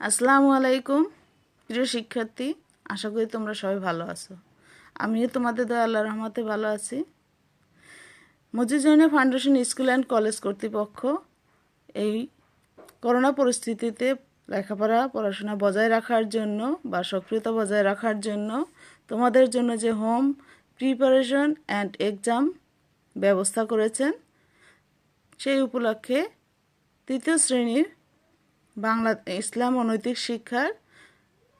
আসসালামু আলাইকুম, প্রিয় শিক্ষার্থী, আশা করি তোমরা সবাই ভালো আছো। আমিও তোমাদের দয়া আল্লাহ রহমতে ভালো আছি। মজিজৈনা ফাউন্ডেশন স্কুল অ্যান্ড কলেজ কর্তৃপক্ষ এই করোনা পরিস্থিতিতে লেখাপড়া, পড়াশোনা বজায় রাখার জন্য বা সক্রিয়তা বজায় রাখার জন্য তোমাদের জন্য যে হোম প্রিপারেশন অ্যান্ড এক্সাম ব্যবস্থা করেছেন, সেই উপলক্ষে তৃতীয় শ্রেণির বাংলা, ইসলাম ও নৈতিক শিক্ষার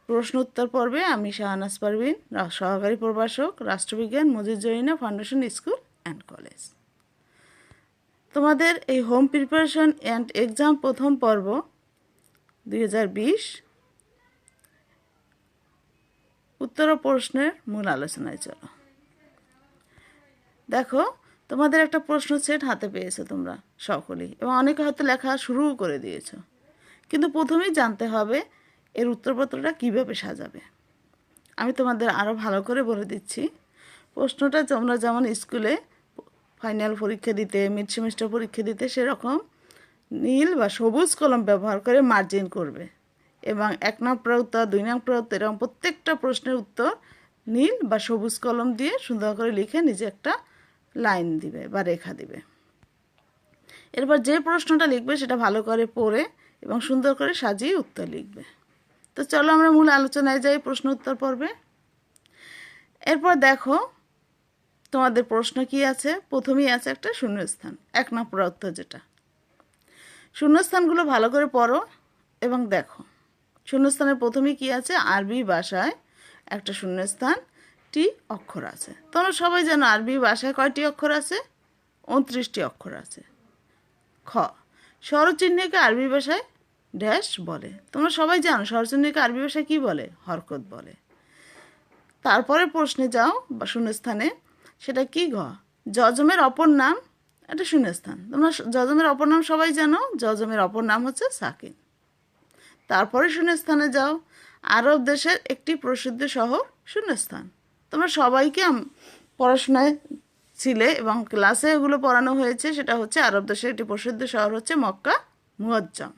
প্রশ্ন উত্তর পর্বে আমি শাহনাজ পারভিন সহকারী প্রভাষক, রাষ্ট্রবিজ্ঞান, Majid Jarina, foundation school and college. তোমাদের এই হোম প্রিপারেশন অ্যান্ড এক্সাম প্রথম পর্ব দুই হাজার বিশ উত্তর প্রশ্নের মূল আলোচনায় চলো। দেখো, তোমাদের একটা প্রশ্ন সেট হাতে পেয়েছ তোমরা সকলেই এবং অনেকে হয়তো লেখা শুরুও করে দিয়েছ। কিন্তু প্রথমেই জানতে হবে এর উত্তরপত্রটা কীভাবে সাজাবে। আমি তোমাদের আরও ভালো করে বলে দিচ্ছি। প্রশ্নটা তোমরা যেমন স্কুলে ফাইনাল পরীক্ষা দিতে, মিড সেমিস্টার পরীক্ষা দিতে সেরকম নীল বা সবুজ কলম ব্যবহার করে মার্জিন করবে। এবং এক নং উত্তর দুই নং উত্তর এরকম প্রত্যেকটা প্রশ্নের উত্তর নীল বা সবুজ কলম দিয়ে সুন্দর করে লিখে নিজে একটা লাইন দিবে বা রেখা দিবে। এরপর যে প্রশ্নটা লিখবে সেটা ভালো করে পড়ে এবং সুন্দর করে সাজিয়ে উত্তর লিখবে। তো চলো আমরা মূল আলোচনায় যাই প্রশ্ন উত্তর পর্বে। এরপর দেখো তোমাদের প্রশ্ন কি আছে? প্রথমেই আছে একটা শূন্যস্থান। এক নম্বর উত্তর যেটা। শূন্যস্থানগুলো ভালো করে পড়ো এবং দেখো। শূন্যস্থানের প্রথমে কি আছে? আরবি ভাষায় একটা শূন্যস্থান, টি অক্ষর আছে। তোমরা সবাই জানো আরবি ভাষায় কয়টি অক্ষর আছে? উনত্রিশটি অক্ষর আছে। খ। স্বরচিহ্নকে আরবি ভাষায় ড্যাশ বলে। তোমরা সবাই জানো স্বরচিহ্নকে আরবি ভাষায় কী বলে? হরকত বলে। তারপরে প্রশ্নে যাও বা শূন্যস্থানে, সেটা কি ঘ? যজমের অপর নাম, এটা শূন্যস্থান। তোমরা যজমের অপর নাম সবাই জানো যজমের অপর নাম হচ্ছে সাকিন। তারপরে শূন্যস্থানে যাও, আরব দেশের একটি প্রসিদ্ধ শহর, শূন্যস্থান। তোমরা সবাইকে পড়াশোনায় ছিলে এবং ক্লাসে এগুলো পড়ানো হয়েছে, সেটা হচ্ছে আরব দেশের একটি প্রসিদ্ধ শহর হচ্ছে মক্কা মুয়াজ্জম।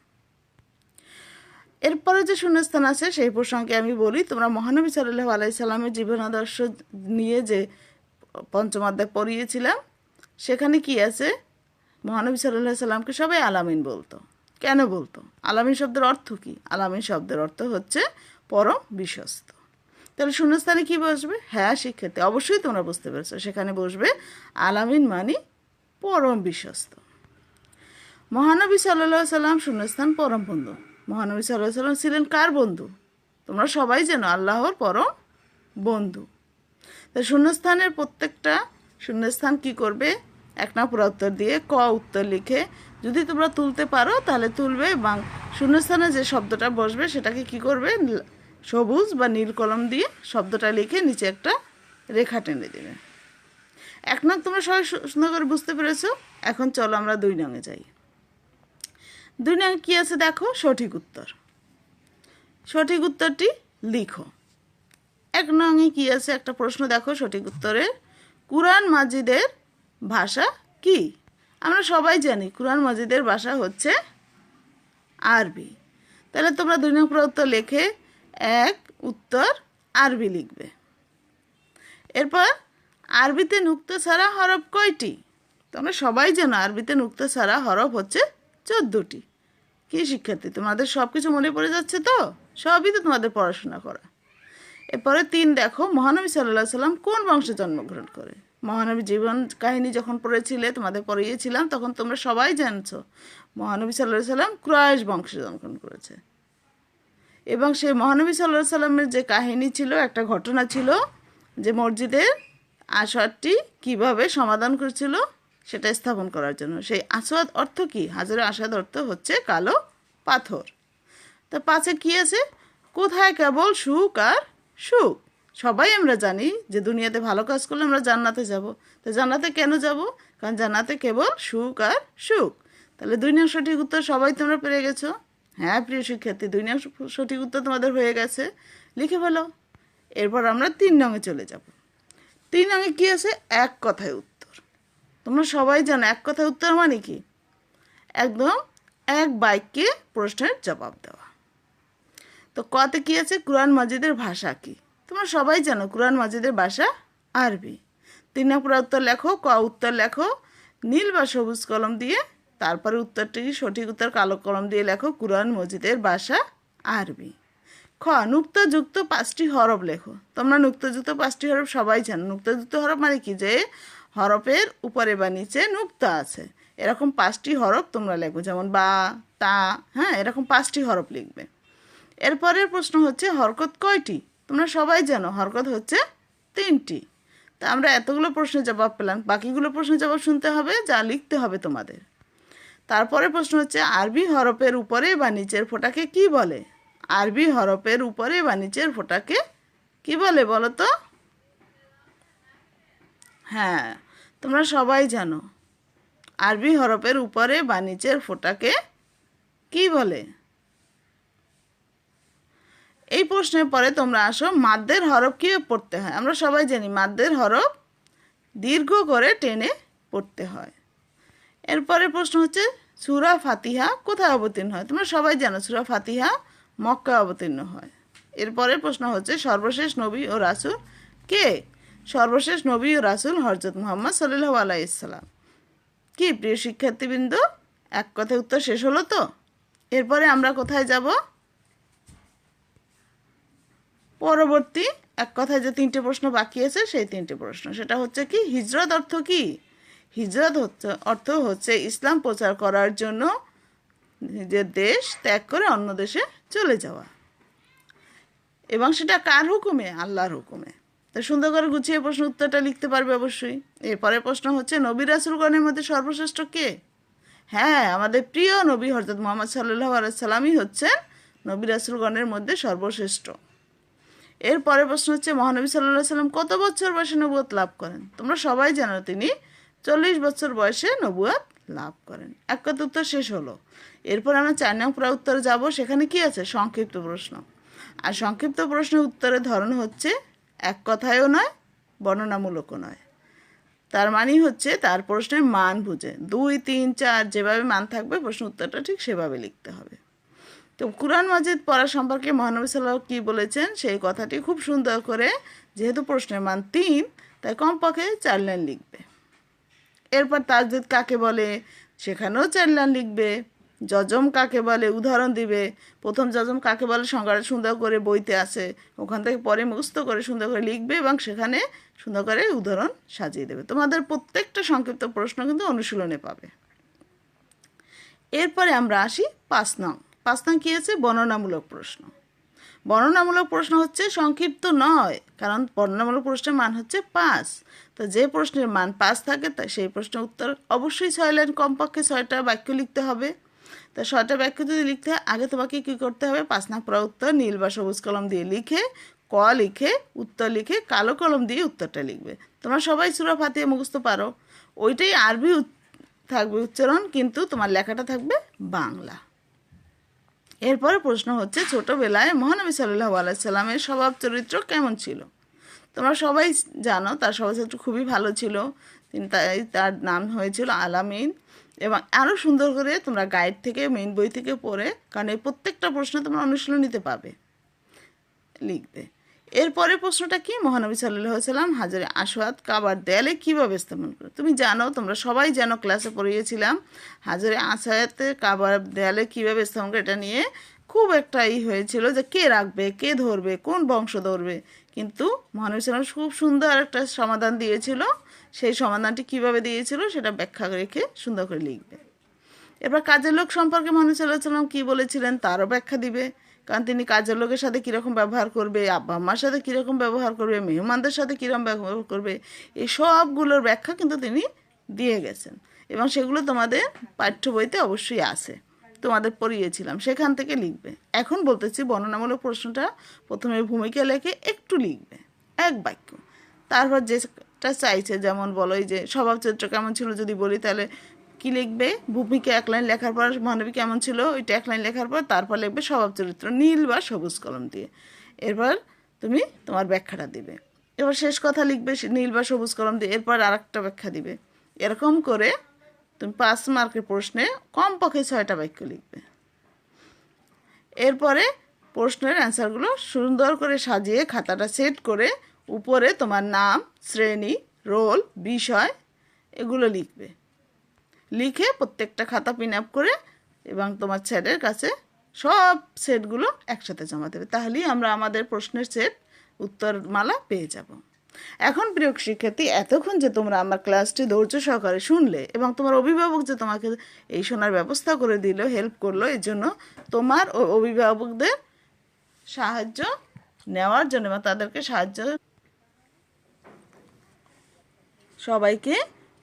এরপরে যে শূন্যস্থান আছে, সেই প্রসঙ্গে আমি বলি, তোমরা মহানবী সাল্লাহ আলাইসাল্লামের জীবনাদর্শ নিয়ে যে পঞ্চম পড়িয়েছিলাম, সেখানে কি আছে? মহানবী সাল্লাহ সাল্লামকে সবাই আলামিন বলতো। কেন বলতো? আলামিন শব্দের অর্থ কি? আলামিন শব্দের অর্থ হচ্ছে পরম বিশ্বস্ত। তাহলে শূন্যস্থানে কি বসবে? হ্যাঁ শিক্ষার্থী, অবশ্যই তোমরা বুঝতে পেরেছ। সেখানে বসবে আলামিন মানি পরম বিশ্বস্ত। মহানবী সাল্লাহ সাল্লাম শূন্যস্থান পরম বন্ধু। মহানবী সাল্লাহ সাল্লাম ছিলেন কার বন্ধু? তোমরা সবাই যেন আল্লাহর পরম বন্ধু। তো শূন্যস্থানের প্রত্যেকটা শূন্যস্থান কি করবে? এক না পুরা উত্তর দিয়ে ক উত্তর লিখে যদি তোমরা তুলতে পারো তাহলে তুলবে এবং শূন্যস্থানে যে শব্দটা বসবে সেটাকে কি করবে? সবুজ বা নীল কলম দিয়ে শব্দটা লিখে নিচে একটা রেখা টেনে দেবে। এক নং তোমরা সবাই সুন্দর করে বুঝতে পেরেছ? এখন চলো আমরা দুই নঙে যাই। দুই নং কী আছে দেখো? সঠিক উত্তর। সঠিক উত্তরটি লিখো। এক নঙে কি আছে? একটা প্রশ্ন দেখো সঠিক উত্তরে। কুরআন মাজিদের ভাষা কি? আমরা সবাই জানি কুরআন মাজিদের ভাষা হচ্ছে আরবি। তাহলে তোমরা দুই নম্বর উত্তর লেখে এক উত্তর আরবি লিখবে। এরপর, আরবিতে নুক্ত ছাড়া হরফ কয়টি? তোমরা সবাই জানো আরবিতে নুক্ত ছাড়া হরফ হচ্ছে চোদ্দোটি। কি শিক্ষার্থী? তোমাদের সব কিছু মনে পড়ে যাচ্ছে তো? সবই তো তোমাদের পড়াশোনা করা। এরপরে তিন, দেখো, মহানবী সাল্লাহ সাল্লাম কোন বংশে জন্মগ্রহণ করে? মহানবী জীবন কাহিনী যখন পড়েছিলে, তোমাদের পড়িয়েছিলাম, তখন তোমরা সবাই জানছো, মহানবী সাল্লাহ সাল্লাম ক্রয়েশ বংশে জন্মগ্রহণ করেছে। এবং সেই মহানবী সাল্লাহ সাল্লামের যে কাহিনী ছিল, একটা ঘটনা ছিল যে মসজিদের আসরটি কীভাবে সমাধান করেছিল? সেটা স্থাপন করার জন্য। সেই আসওয়াদ অর্থ কি? হাজারে আসাদ অর্থ হচ্ছে কালো পাথর। তো পাশে কি আছে? কোথায় কেবল সুখ আর সুখ? সবাই আমরা জানি যে দুনিয়াতে ভালো কাজ করলে আমরা জান্নাতে যাব। তো জান্নাতে কেন যাব? কারণ জান্নাতে কেবল সুখ আর সুখ। তাহলে দুই নং সঠিক উত্তর সবাই তোমরা পেরে গেছো? হ্যাঁ প্রিয় শিক্ষার্থী, দুই নং সঠিক উত্তর তোমাদের হয়ে গেছে। লিখে ফেলো। এরপর আমরা তিন নঙে চলে যাব। তিন নঙে কি আছে? এক কথায় উত্তর। তোমরা সবাই জানো এক কথায় উত্তর মানে কি? একদম এক বাইককে প্রশ্নের জবাব দেওয়া। তো কতে কি আছে? কোরআন মাজিদের ভাষা কি? তোমরা সবাই জানো কোরআন মাজিদের ভাষা আরবি। তিন নম্বর উত্তর লেখো, ক উত্তর লেখো, নীল বা সবুজ কলম দিয়ে, তারপরে উত্তরটি সঠিক উত্তর কালো কলম দিয়ে লেখো, কোরআন মজিদের ভাষা আরবি। খ, নুক্তযুক্ত পাঁচটি হরফ লেখো। তোমরা নুক্তযুক্ত পাঁচটি হরফ সবাই জানো। নুক্তযুক্ত হরফ মানে কি? যে হরফের উপরে বা নিচে নুক্তা আছে। এরকম পাঁচটি হরফ তোমরা লেখো, যেমন বা, তা হ্যাঁ এরকম পাঁচটি হরফ লিখবে। এরপরের প্রশ্ন হচ্ছে, হরকত কয়টি? তোমরা সবাই জানো, হরকত হচ্ছে তিনটি। তা আমরা এতগুলো প্রশ্নের জবাব পেলাম, বাকিগুলো প্রশ্নের জবাব শুনতে হবে, যা লিখতে হবে তোমাদের। তারপরে প্রশ্ন হচ্ছে, আরবি হরফের উপরে বা নিচের ফোঁটাকে কি বলে? আরবি হরফের উপরে বা নিচের ফোঁটাকে কি বলে বলো তো? হ্যাঁ তোমরা সবাই জানো, আরবি হরফের উপরে বা নিচের ফোঁটাকে কি বলে? এই প্রশ্নের পরে তোমরা আসো মাদ্দের হরফ কীভাবে পড়তে হয়? আমরা সবাই জানি মাদ্দের হরফ দীর্ঘ করে টেনে পড়তে হয়। এরপরে প্রশ্ন হচ্ছে, সুরা ফাতিহা কোথায় অবতীর্ণ হয়? তোমরা সবাই জানো সুরা ফাতিহা মক্কা অবতীর্ণ হয়। এরপরে প্রশ্ন হচ্ছে, সর্বশেষ নবী ও রাসুল কে সর্বশেষ নবী ও রাসুল হরজত মোহাম্মদ সাল্লাহ আলাইসাল্লাম কি প্রিয় শিক্ষার্থীবৃন্দ? এক কথায় উত্তর শেষ হলো তো? এরপরে আমরা কোথায় যাব? পরবর্তী এক কথায় যে তিনটে প্রশ্ন বাকি আছে, সেই তিনটে প্রশ্ন। সেটা হচ্ছে কি, হিজরত অর্থ কি? হিজরত হচ্ছে, অর্থ হচ্ছে ইসলাম প্রচার করার জন্য নিজের দেশ ত্যাগ করে অন্য দেশে চলে যাওয়া। এবং সেটা কার হুকুমে? আল্লাহর হুকুমে। তো সুন্দর করে গুছিয়ে প্রশ্ন উত্তরটা লিখতে পারবে অবশ্যই। এরপরে প্রশ্ন হচ্ছে, নবী রাসুলগণের মধ্যে সর্বশ্রেষ্ঠ কে? হ্যাঁ আমাদের প্রিয় নবী হরজত মোহাম্মদ সাল্লাহ আলাইসাল্লামই হচ্ছেন নবী রাসুলগণের মধ্যে সর্বশ্রেষ্ঠ। এরপরে প্রশ্ন হচ্ছে, মহানবী সাল্লাহ সাল্লাম কত বছর বয়সে নবুয়ত লাভ করেন? তোমরা সবাই জানো তিনি চল্লিশ বছর বয়সে নবুয়ত লাভ করেন। এক কথা উত্তর শেষ হলো। এরপর আমরা চার নং পুরা উত্তরে যাব, সেখানে কি আছে? সংক্ষিপ্ত প্রশ্ন। আর সংক্ষিপ্ত প্রশ্নের উত্তরের ধরন হচ্ছে এক কথায়ও নয়, বর্ণনামূলকও নয়। তার মানেই হচ্ছে তার প্রশ্নের মান বুঝে। দুই, তিন, চার, যেভাবে মান থাকবে প্রশ্ন উত্তরটা ঠিক সেভাবে লিখতে হবে। তো কোরআন মাজিদ পড়া সম্পর্কে মহানবী সাল্লাহ কী বলেছেন, সেই কথাটি খুব সুন্দর করে, যেহেতু প্রশ্নের মান তিন, তাই কমপক্ষে চার লাইন লিখবে। এরপর তাজদিদ কাকে বলে, সেখানেও চার লাইন লিখবে। যজম কাকে বলে? উদাহরণ দিবে। প্রথম যজম কাকে বলে? সংজ্ঞাটা সুন্দর করে বইতে আছে। ওখান থেকে পরে মুখস্থ করে সুন্দর করে লিখবে এবং সেখানে সুন্দর করে উদাহরণ সাজিয়ে দেবে। তোমাদের প্রত্যেকটা সংক্ষিপ্ত প্রশ্ন কিন্তু অনুশীলনে পাবে। এরপরে আমরা আসি পাঁচ নং। পাঁচ নং কী আছে? বর্ণনামূলক প্রশ্ন। বর্ণনামূলক প্রশ্ন হচ্ছে সংক্ষিপ্ত নয়, কারণ বর্ণনামূলক প্রশ্নের মান হচ্ছে পাঁচ। তো যে প্রশ্নের মান পাঁচ থাকে, তা সেই প্রশ্নের উত্তর অবশ্যই ছয় লাইন কমপক্ষে ছয়টা বাক্য লিখতে হবে। তা ছয়টা বাক্য যদি লিখতে হয়, আগে তোমাকে কী করতে হবে? পাঁচ পড়া উত্তর, নীল বা সবুজ কলম দিয়ে লিখে, ক লিখে, উত্তর লিখে, কালো কলম দিয়ে উত্তরটা লিখবে। তোমরা সবাই সুরা ফাতিয়ে মুখস্থ পারো। ওইটাই আরবি থাকবে উচ্চারণ, কিন্তু তোমার লেখাটা থাকবে বাংলা। এরপরে প্রশ্ন হচ্ছে, ছোটবেলায় মহানবী সাল্লাহ আলাইসাল্লামের স্বভাব চরিত্র কেমন ছিল? তোমরা সবাই জানো, তার স্বভাব চরিত্র খুবই ভালো ছিল। তিনি তাই তার নাম হয়েছিল আলামিন। এবং আরও সুন্দর করে তোমরা গাইড থেকে মেইন বই থেকে পড়ে, কারণ এই প্রত্যেকটা প্রশ্ন তোমরা অনুশীলন নিতে পাবে লিখবে এরপরে প্রশ্নটা কি? মহানবী সাল্লাহ সাল্লাম, হাজারে আসোয়াদ কাবার দেয়ালে কীভাবে স্থাপন করে তুমি জানো, তোমরা সবাই জানো ক্লাসে পড়িয়েছিলাম, হাজারে আসায়াতে কাবার দেয়ালে কীভাবে স্থাপন করে এটা নিয়ে খুব একটা ই হয়েছিল যে কে রাখবে, কে ধরবে, কোন বংশ ধরবে। কিন্তু মহানবী সাল্লাম খুব সুন্দর একটা সমাধান দিয়েছিল। সেই সমাধানটি কীভাবে দিয়েছিল সেটা ব্যাখ্যা রেখে সুন্দর করে লিখবে। এবার কাজের লোক সম্পর্কে মহানবী সাল্লাহ কী বলেছিলেন তারও ব্যাখ্যা দিবে। কারণ তিনি কাজের লোকের সাথে কীরকম ব্যবহার করবে, আব্বা আম্মার সাথে কীরকম ব্যবহার করবে, মেহমানদের সাথে কীরকম ব্যবহার করবে, এই সবগুলোর ব্যাখ্যা কিন্তু তিনি দিয়ে গেছেন। এবং সেগুলো তোমাদের পাঠ্য বইতে অবশ্যই আছে। তোমাদের পড়িয়েছিলাম, সেখান থেকে লিখবে। এখন বলতেছি বর্ণনামূলক প্রশ্নটা প্রথমে ভূমিকা লেখে একটু লিখবে, এক বাক্য। তারপর যেটা চাইছে, যেমন বলো যে স্বভাব চরিত্র কেমন ছিল যদি বলি, তাহলে কি লিখবে? ভূমিকা এক লাইন লেখার পর মহানবী কেমন ছিল? ওইটা এক লাইন লেখার পর তারপর লিখবে স্বভাব চরিত্র নীল বা সবুজ কলম দিয়ে। এরপর তুমি তোমার ব্যাখ্যাটা দিবে। এবার শেষ কথা লিখবে নীল বা সবুজ কলম দিয়ে, এরপর আর একটা ব্যাখ্যা দিবে। এরকম করে তুমি পাঁচ মার্কের প্রশ্নে কমপক্ষে ছয়টা বাক্য লিখবে। এরপরে প্রশ্নের অ্যান্সারগুলো সুন্দর করে সাজিয়ে খাতাটা সেট করে উপরে তোমার নাম, শ্রেণি, রোল, বিষয়, এগুলো লিখবে। লিখে প্রত্যেকটা খাতা পিন আপ করে এবং তোমার স্যারের কাছে সব সেটগুলো একসাথে জমা দেবে। তাহলেই আমরা আমাদের প্রশ্নের সেট উত্তরমালা পেয়ে যাব। এখন প্রিয় শিক্ষার্থী, এতক্ষণ যে তোমরা আমার ক্লাসটি ধৈর্য সহকারে শুনলে এবং তোমার অভিভাবক যে তোমাকে এই শোনার ব্যবস্থা করে দিল হেল্প করল, এর জন্য তোমার অভিভাবকদের সাহায্য নেওয়ার জন্য বা তাদেরকে সাহায্য সবাইকে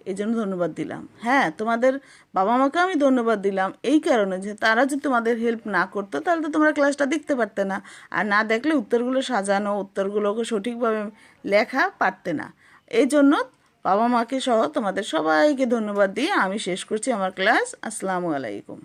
এই জন্য ধন্যবাদ দিলাম। হ্যাঁ তোমাদের বাবা মাকে আমি ধন্যবাদ দিলাম এই কারণে যে তারা যদি তোমাদের হেল্প না করতো, তাহলে তো তোমরা ক্লাসটা দেখতে পারতে না। আর না দেখলে উত্তরগুলো সাজানো, উত্তরগুলোকে সঠিকভাবে লেখা পারতে না। এই জন্য বাবা মাকে সহ তোমাদের সবাইকে ধন্যবাদ দিয়ে আমি শেষ করছি আমার ক্লাস আসসালামু আলাইকুম।